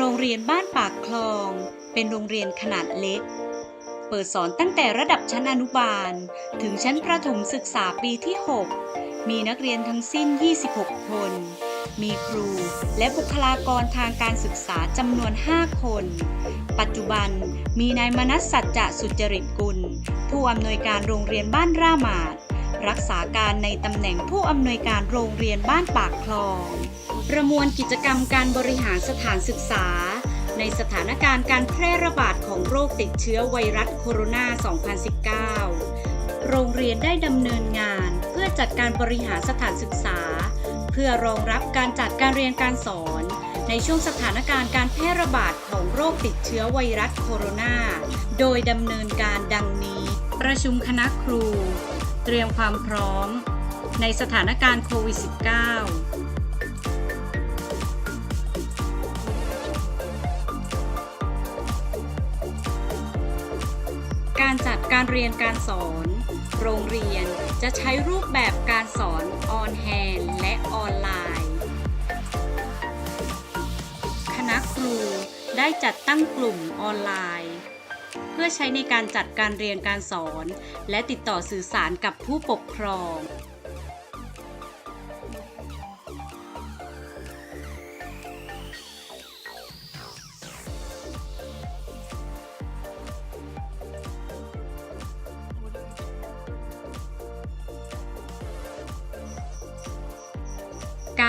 รงเรียนบ้านปากคลอง เป็นโรงเรียนขนาดเล็ก เปิดสอนตั้งแต่ระดับชั้นอนุบาล ถึงชั้นประถมศึกษาปีที่ 6 มีนักเรียนทั้งสิ้น 26 คน มีครูและบุคลากรทางการศึกษาจำนวน 5 คน ปัจจุบันมีนายมนัสสัจจะสุจริตกุล ผู้อำนวยการโรงเรียนบ้านร่ามาดรักษาการในตำแหน่งผู้อำนวยการโรงเรียนบ้านปากคลอง ประมวลกิจกรรมการบริหารสถานศึกษา ในสถานการณ์การแพร่ระบาดของโรคติดเชื้อไวรัสโคโรนา 2019 โรงเรียนได้ดำเนินงานเพื่อจัดการบริหารสถานศึกษา เพื่อรองรับการจัดการเรียนการสอน ในช่วงสถานการณ์การแพร่ระบาดของโรคติดเชื้อไวรัสโคโรนา โดยดำเนินการดังนี้ ประชุมคณะครู เตรียมความพร้อม ในสถานการณ์โควิด -19 การจัดการเรียนการสอน โรงเรียนจะใช้รูปแบบการสอนออนแฮนและออนไลน์ คณะครูได้จัดตั้งกลุ่มออนไลน์ เพื่อใช้ในการจัดการเรียนการสอน และติดต่อสื่อสารกับผู้ปกครอง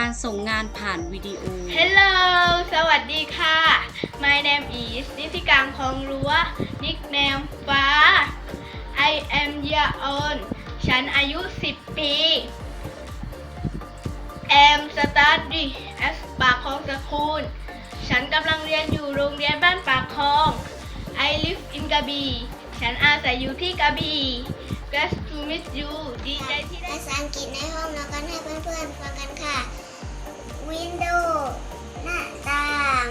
การส่งงานผ่านวิดีโอ Hello สวัสดีค่ะ My name is นิติการคองรั้ว nickname ฟ้า I am year old ฉันอายุ 10 ปี am study at ปากคลองสคูล ฉันกำลังเรียนอยู่โรงเรียนบ้านปากคลอง I live in กระบี่ฉันอาศัยอยู่ที่กระบี่ Glad to meet you ดีใจที่ได้ ภาษาอังกฤษในห้องเรากันให้เพื่อนๆฟังกันค่ะ วินโดว์หน้าต่าง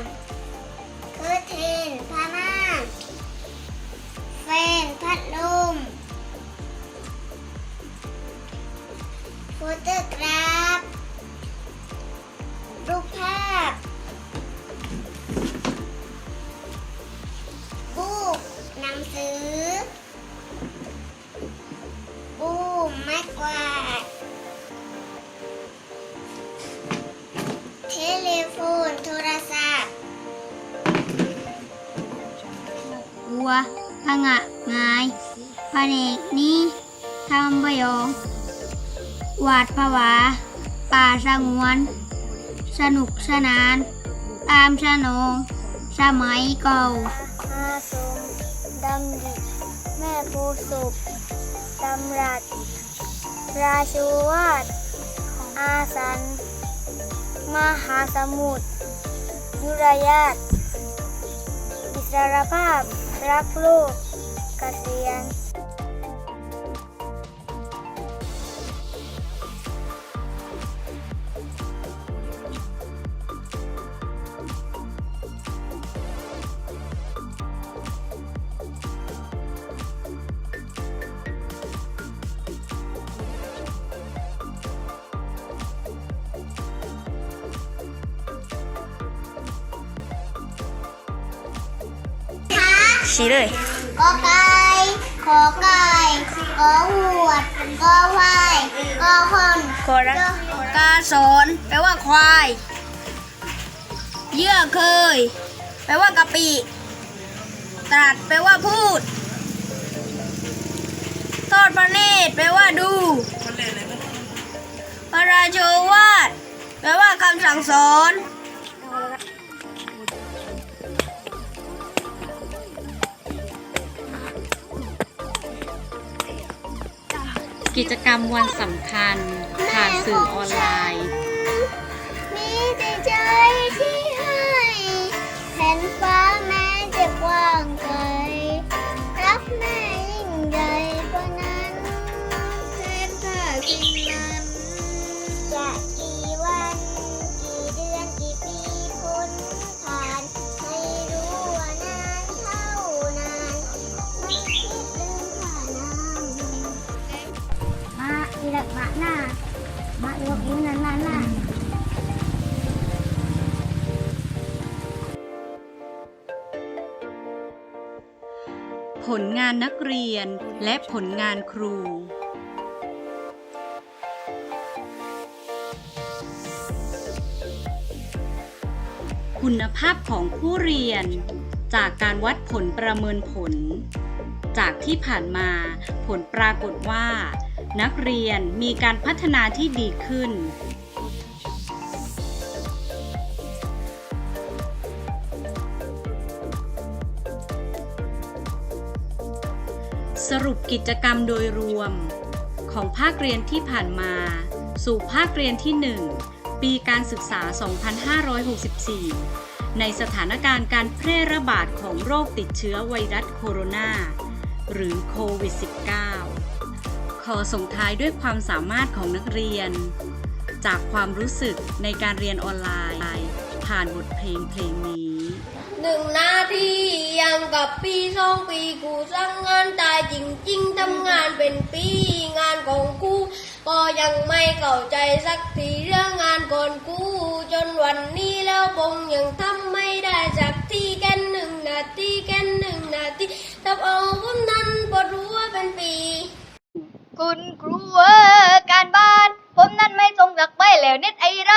วัวผงะงายพระเนกนี้ทำประโยงหวาดผวา ป่าสงวน สนุกสนาน ตามชนงสมัยเก่าอาสมดำดิแม่ภูสุขดำรัดราชูวาดอาสัน มหาสมุทรยุรยาตอิสรภาพ รักลูกกเกษียณ ชี้เลยกอไก่ขอไก่กอหวดกอควายกอคนโคระกาสอนแปลว่าควาย เยื่อเคย แปลว่ากะปิ ตรัสแปลว่าพูด ทอดพระเนตรแปลว่าดูพระราโชวาทแปลว่าคำสั่งสอน กิจกรรมวันสำคัญผ่านสื่อออนไลน์ ผลงานนักเรียนและผลงานครู คุณภาพของผู้เรียน จากการวัดผลประเมินผล จากที่ผ่านมาผลปรากฏว่า นักเรียนมีการพัฒนาที่ดีขึ้น สรุปกิจกรรมโดยรวม ของภาคเรียนที่ผ่านมา สู่ภาคเรียนที่ 1 ปีการศึกษา 2564 ในสถานการณ์การแพร่ระบาดของโรคติดเชื้อไวรัสโคโรนาหรือโควิด -19 ขอส่งท้ายด้วยความสามารถของนักเรียน จากความรู้สึกในการเรียนออนไลน์ ผ่านบทเพลงเพลงนี้ หนึ่งนาทียังกับปีสองปีกูสั่งงานตายจริง ๆทำงานเป็นปีงานของกูก็ยังไม่เข้าใจสักทีเรื่องงานก่อนกูจนวันนี้แล้วคงยังทำไม่ได้สักทีแค่หนึ่งนาทีแค่หนึ่งนาทีทำเอาผมนั้นปวดหัวเป็นปี คุณครูเออการบ้าน ผมนั้นไม่ส่งสักไปแล้วเน็ตไอไร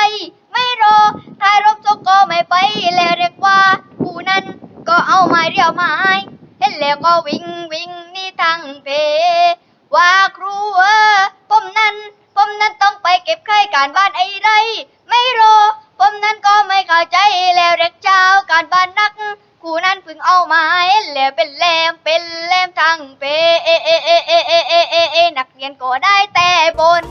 ไม่รอทายรบจกก็ไม่ไปแล้วเรียกว่าผู้นั้นก็เอาไม้เรียวไม้เห็นแล้วก็วิ่งวิ่งนี่ทางเพว่าครูเออผมนั้นผมนั้นต้องไปเก็บไข่การบ้านไอ้ไร ไม่รอผมนั้นก็ไม่เข้าใจแล้วเรียกเจ้าการบ้านนักกูนั้นพึ่งเอาไม้แล้วเป็นแหลมเป็นแหลมทางเพเอเอเอเอเอเอเอนักเรียนก็ได้แต่บน